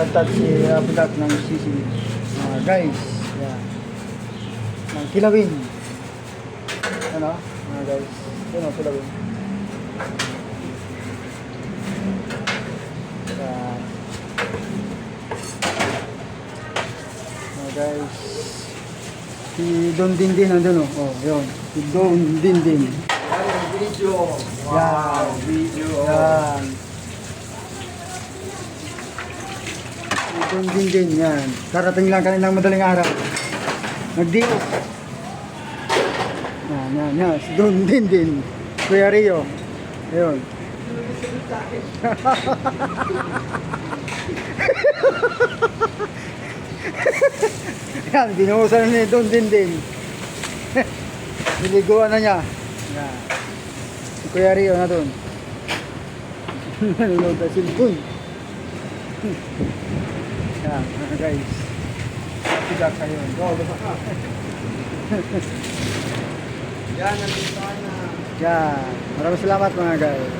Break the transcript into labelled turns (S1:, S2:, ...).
S1: Tatat si Abudat ng CC. Mga guys. Yan. Ng kilawin. Ano? Mga guys. Yun o, kilawin. Yan. Mga guys. Si Don Dindin nandun o. Oh, yun. Si Don Dindin.
S2: Video.
S1: Yan.
S2: Video.
S1: Yan. Ito din yan. Karating lang kaninang madaling araw. Nagdiyo. Yan, yan, yan. Si Don din din. Kuya Rio. Ayun. yan, binuhusan ni Don din din. Niliguan na niya. Yan. Si Kuya Rio na doon. Nanonood na cellphone. Yan, mga guys. Happy luck kayo. Go, ka.
S2: Yan, nandito na.
S1: Yan. Maraming salamat mga guys.